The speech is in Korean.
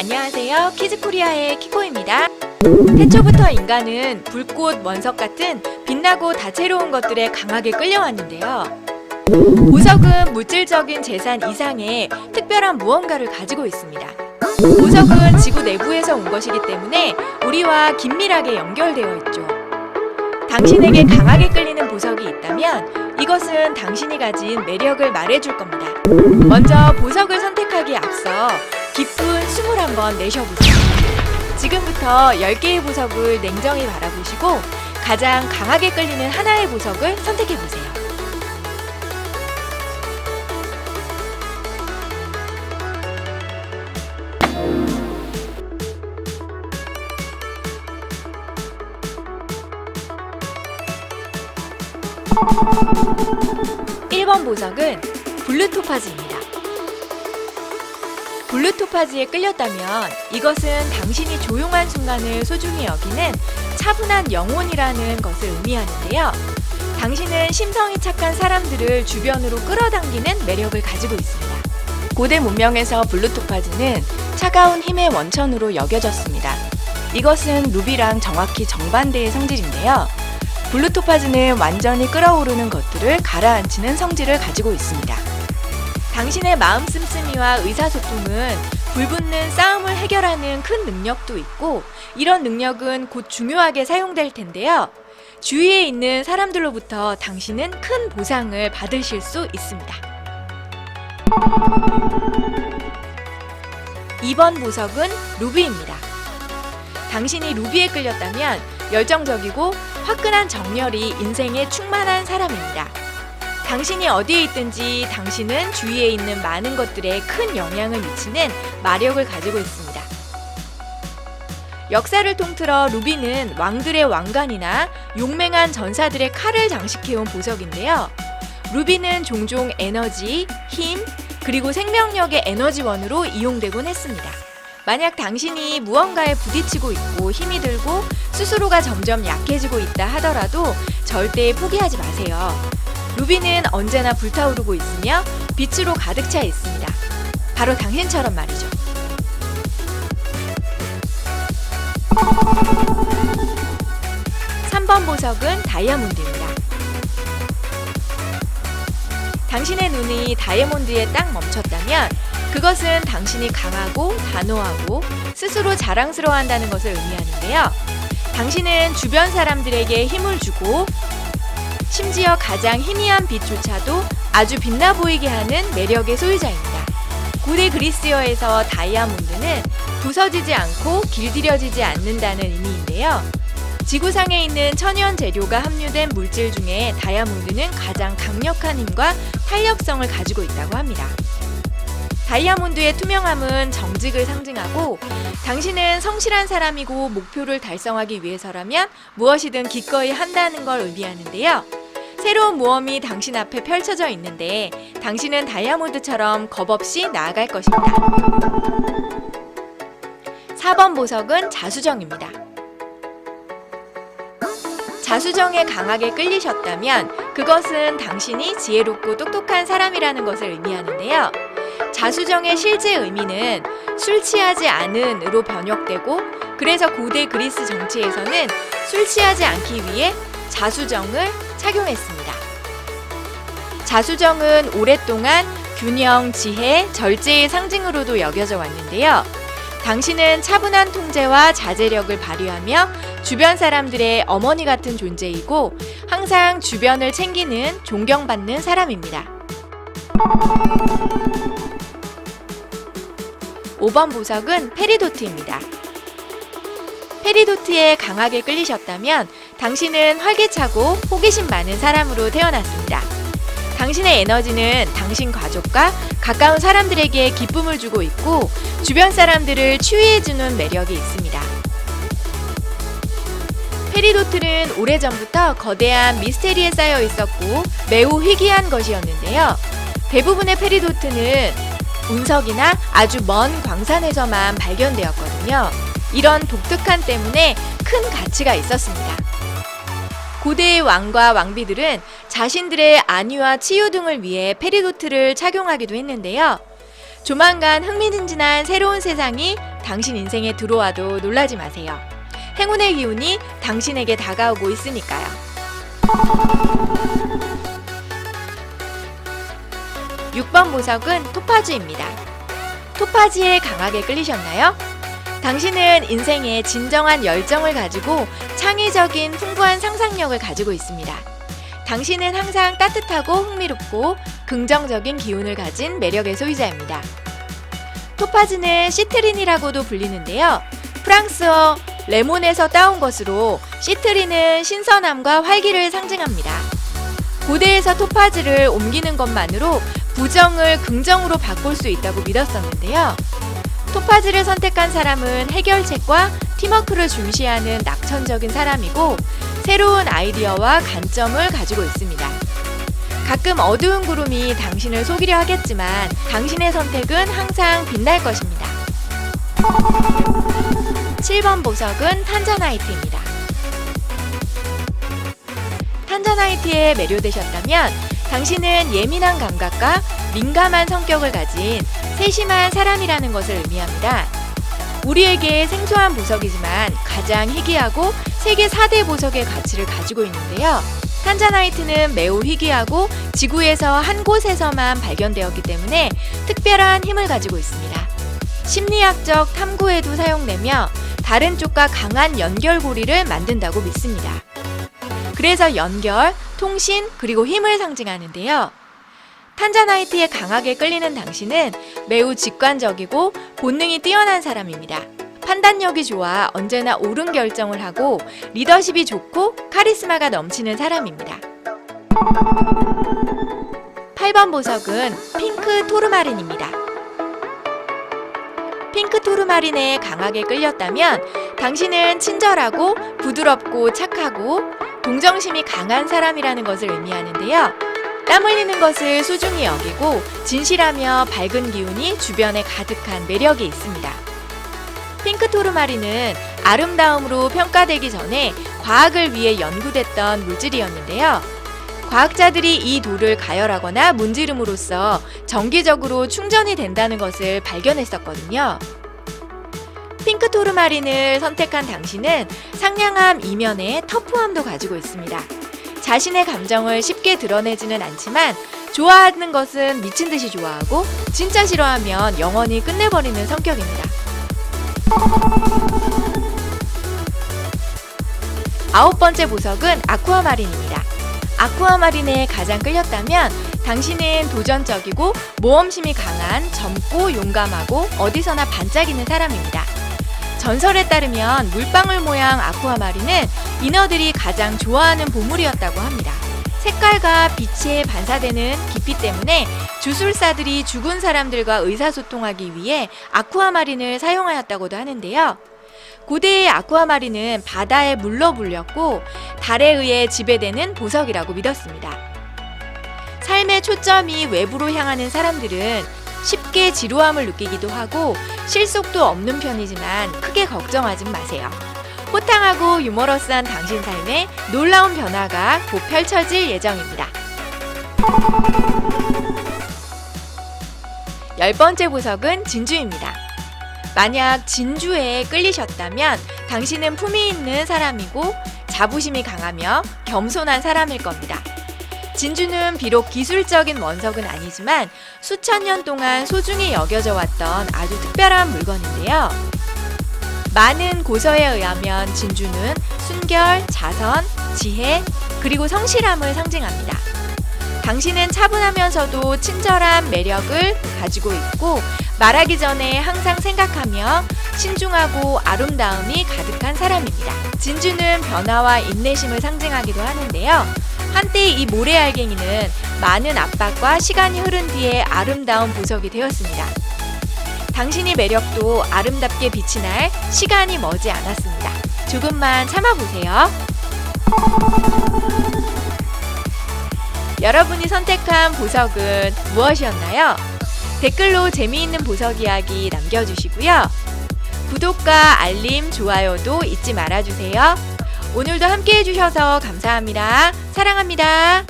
안녕하세요. 키즈코리아의 키코입니다. 태초부터 인간은 불꽃, 원석 같은 빛나고 다채로운 것들에 강하게 끌려왔는데요. 보석은 물질적인 재산 이상의 특별한 무언가를 가지고 있습니다. 보석은 지구 내부에서 온 것이기 때문에 우리와 긴밀하게 연결되어 있죠. 당신에게 강하게 끌리는 보석이 있다면 이것은 당신이 가진 매력을 말해줄 겁니다. 먼저 보석을 선택하기에 앞서 깊은 숨을 한번 내쉬어보세요. 지금부터 10개의 보석을 냉정히 바라보시고 가장 강하게 끌리는 하나의 보석을 선택해보세요. 일번 보석은 블루 토파즈입니다. 블루 토파즈에 끌렸다면 이것은 당신이 조용한 순간을 소중히 여기는 차분한 영혼이라는 것을 의미하는데요. 당신은 심성이 착한 사람들을 주변으로 끌어당기는 매력을 가지고 있습니다. 고대 문명에서 블루 토파즈는 차가운 힘의 원천으로 여겨졌습니다. 이것은 루비랑 정확히 정반대의 성질인데요. 블루 토파즈는 완전히 끓어오르는 것들을 가라앉히는 성질을 가지고 있습니다. 당신의 마음 씀씀이와 의사소통은 불붙는 싸움을 해결하는 큰 능력도 있고 이런 능력은 곧 중요하게 사용될 텐데요. 주위에 있는 사람들로부터 당신은 큰 보상을 받으실 수 있습니다. 2번 보석은 루비입니다. 당신이 루비에 끌렸다면 열정적이고 화끈한 정열이 인생에 충만한 사람입니다. 당신이 어디에 있든지 당신은 주위에 있는 많은 것들에 큰 영향을 미치는 마력을 가지고 있습니다. 역사를 통틀어 루비는 왕들의 왕관이나 용맹한 전사들의 칼을 장식해온 보석인데요. 루비는 종종 에너지, 힘, 그리고 생명력의 에너지원으로 이용되곤 했습니다. 만약 당신이 무언가에 부딪히고 있고 힘이 들고 스스로가 점점 약해지고 있다 하더라도 절대 포기하지 마세요. 루비는 언제나 불타오르고 있으며 빛으로 가득 차 있습니다. 바로 당신처럼 말이죠. 삼번 보석은 다이아몬드입니다. 당신의 눈이 다이아몬드에 딱 멈췄다면 그것은 당신이 강하고 단호하고 스스로 자랑스러워한다는 것을 의미하는데요. 당신은 주변 사람들에게 힘을 주고 심지어 가장 희미한 빛조차도 아주 빛나 보이게 하는 매력의 소유자입니다. 고대 그리스어에서 다이아몬드는 부서지지 않고 길들여지지 않는다는 의미인데요. 지구상에 있는 천연 재료가 함유된 물질 중에 다이아몬드는 가장 강력한 힘과 탄력성을 가지고 있다고 합니다. 다이아몬드의 투명함은 정직을 상징하고 당신은 성실한 사람이고 목표를 달성하기 위해서라면 무엇이든 기꺼이 한다는 걸 의미하는데요. 새로운 모험이 당신 앞에 펼쳐져 있는데 당신은 다이아몬드처럼 겁없이 나아갈 것입니다. 4번 보석은 자수정입니다. 자수정에 강하게 끌리셨다면 그것은 당신이 지혜롭고 똑똑한 사람이라는 것을 의미하는데요. 자수정의 실제 의미는 술 취하지 않은으로 번역되고 그래서 고대 그리스 정치에서는 술 취하지 않기 위해 자수정을 착용했습니다. 자수정은 오랫동안 균형, 지혜, 절제의 상징으로도 여겨져 왔는데요. 당신은 차분한 통제와 자제력을 발휘하며 주변 사람들의 어머니 같은 존재이고 항상 주변을 챙기는 존경받는 사람입니다. 5번 보석은 페리도트입니다. 페리도트에 강하게 끌리셨다면 당신은 활기차고 호기심 많은 사람으로 태어났습니다. 당신의 에너지는 당신 가족과 가까운 사람들에게 기쁨을 주고 있고 주변 사람들을 치유해주는 매력이 있습니다. 페리도트는 오래전부터 거대한 미스테리에 쌓여 있었고 매우 희귀한 것이었는데요. 대부분의 페리도트는 운석이나 아주 먼 광산에서만 발견되었거든요. 이런 독특한 때문에 큰 가치가 있었습니다. 고대의 왕과 왕비들은 자신들의 안위와 치유 등을 위해 페리도트를 착용하기도 했는데요. 조만간 흥미진진한 새로운 세상이 당신 인생에 들어와도 놀라지 마세요. 행운의 기운이 당신에게 다가오고 있으니까요. 육번 보석은 토파즈입니다. 토파즈에 강하게 끌리셨나요? 당신은 인생에 진정한 열정을 가지고 창의적인 풍부한 상상력을 가지고 있습니다. 당신은 항상 따뜻하고 흥미롭고 긍정적인 기운을 가진 매력의 소유자입니다. 토파즈는 시트린이라고도 불리는데요. 프랑스어 레몬에서 따온 것으로 시트린은 신선함과 활기를 상징합니다. 고대에서 토파즈를 옮기는 것만으로 부정을 긍정으로 바꿀 수 있다고 믿었었는데요. 토파즈를 선택한 사람은 해결책과 팀워크를 중시하는 낙천적인 사람이고 새로운 아이디어와 관점을 가지고 있습니다. 가끔 어두운 구름이 당신을 속이려 하겠지만 당신의 선택은 항상 빛날 것입니다. 7번 보석은 탄자나이트입니다. 탄자나이트에 매료되셨다면 당신은 예민한 감각과 민감한 성격을 가진 세심한 사람이라는 것을 의미합니다. 우리에게 생소한 보석이지만 가장 희귀하고 세계 4대 보석의 가치를 가지고 있는데요. 탄자나이트는 매우 희귀하고 지구에서 한 곳에서만 발견되었기 때문에 특별한 힘을 가지고 있습니다. 심리학적 탐구에도 사용되며 다른 쪽과 강한 연결고리를 만든다고 믿습니다. 그래서 연결, 통신, 그리고 힘을 상징하는데요. 탄자나이트에 강하게 끌리는 당신은 매우 직관적이고 본능이 뛰어난 사람입니다. 판단력이 좋아 언제나 옳은 결정을 하고 리더십이 좋고 카리스마가 넘치는 사람입니다. 8번 보석은 핑크 토르마린입니다. 핑크 토르마린에 강하게 끌렸다면 당신은 친절하고 부드럽고 착하고 동정심이 강한 사람이라는 것을 의미하는데요. 땀 흘리는 것을 소중히 여기고 진실하며 밝은 기운이 주변에 가득한 매력이 있습니다. 핑크 토르마린은 아름다움으로 평가되기 전에 과학을 위해 연구됐던 물질이었는데요. 과학자들이 이 돌을 가열하거나 문지름으로써 정기적으로 충전이 된다는 것을 발견했었거든요. 핑크 토르마린을 선택한 당신은 상냥함 이면에 터프함도 가지고 있습니다. 자신의 감정을 쉽게 드러내지는 않지만 좋아하는 것은 미친 듯이 좋아하고 진짜 싫어하면 영원히 끝내버리는 성격입니다. 아홉 번째 보석은 아쿠아마린입니다. 아쿠아마린에 가장 끌렸다면 당신은 도전적이고 모험심이 강한 젊고 용감하고 어디서나 반짝이는 사람입니다. 전설에 따르면 물방울 모양 아쿠아마린은 인어들이 가장 좋아하는 보물이었다고 합니다. 색깔과 빛에 반사되는 깊이 때문에 주술사들이 죽은 사람들과 의사소통하기 위해 아쿠아마린을 사용하였다고도 하는데요. 고대의 아쿠아마린은 바다에 물로 불렸고 달에 의해 지배되는 보석이라고 믿었습니다. 삶의 초점이 외부로 향하는 사람들은 쉽게 지루함을 느끼기도 하고 실속도 없는 편이지만 크게 걱정하지 마세요. 호탕하고 유머러스한 당신 삶에 놀라운 변화가 곧 펼쳐질 예정입니다. 열 번째 보석은 진주입니다. 만약 진주에 끌리셨다면 당신은 품위 있는 사람이고 자부심이 강하며 겸손한 사람일 겁니다. 진주는 비록 기술적인 원석은 아니지만 수천 년 동안 소중히 여겨져 왔던 아주 특별한 물건인데요. 많은 고서에 의하면 진주는 순결, 자선, 지혜, 그리고 성실함을 상징합니다. 당신은 차분하면서도 친절한 매력을 가지고 있고 말하기 전에 항상 생각하며 신중하고 아름다움이 가득한 사람입니다. 진주는 변화와 인내심을 상징하기도 하는데요. 한때 이 모래알갱이는 많은 압박과 시간이 흐른 뒤에 아름다운 보석이 되었습니다. 당신의 매력도 아름답게 빛이 날 시간이 머지 않았습니다. 조금만 참아보세요. 여러분이 선택한 보석은 무엇이었나요? 댓글로 재미있는 보석 이야기 남겨주시고요. 구독과 알림, 좋아요도 잊지 말아주세요. 오늘도 함께 해주셔서 감사합니다. 사랑합니다.